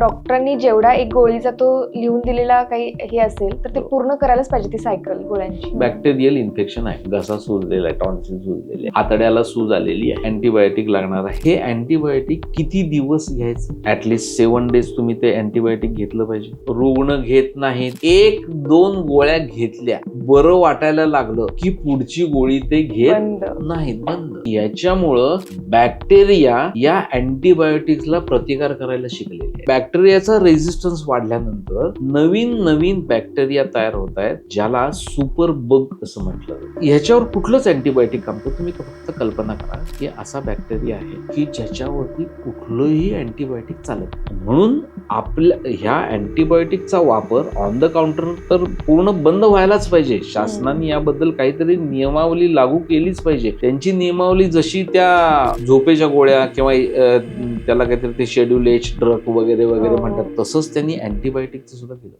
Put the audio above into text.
डॉक्टरांनी जेवढा एक गोळीचा तो लिहून दिलेला काही हे असेल तर ते पूर्ण करायलाच पाहिजे ती सायकल गोळ्यांची. बॅक्टेरियल इन्फेक्शन आहे. घसा सुजलेला आहे टॉन्सिल सुजलेले आतड्याला सूज आलेली आहे. अँटीबायोटिक लागणार आहे. हे अँटीबायोटिक किती दिवस घ्यायचं? ऍटलिस्ट सेवन डेज तुम्ही ते अँटीबायोटिक घेतलं पाहिजे. रुग्ण घेत नाहीत. एक दोन गोळ्या घेतल्या. बरं वाटायला लागलं की पुढची गोळी ते घेत नाहीत बंद याच्यामुळं बॅक्टेरिया या अँटीबायोटिक्सला प्रतिकार करायला शिकलेले आहे. बॅक्टेरियाचा रेझिस्टन्स वाढल्यानंतर नवीन नवीन बॅक्टेरिया तयार होत आहेत ज्याला सुपर बग असं म्हटलं ह्याच्यावर कुठलंच अँटीबायोटिक काम करतो तुम्ही फक्त कल्पना करा की असा बॅक्टेरिया आहे की ज्याच्यावरती कुठलंही अँटीबायोटिक चालत. म्हणून आपल्या ह्या अँटीबायोटिकचा वापर ऑन द काउंटर तर पूर्ण बंद व्हायलाच पाहिजे. शासनाने याबद्दल काहीतरी नियमावली लागू केलीच पाहिजे. त्यांची नियमावली जशी त्या झोपेच्या गोळ्या किंवा त्याला काहीतरी ते शेड्यूल एच ड्रग वगैरे वगैरे हो. म्हणतात तसंच त्यांनी अँटीबायोटिकचं सुद्धा केलं.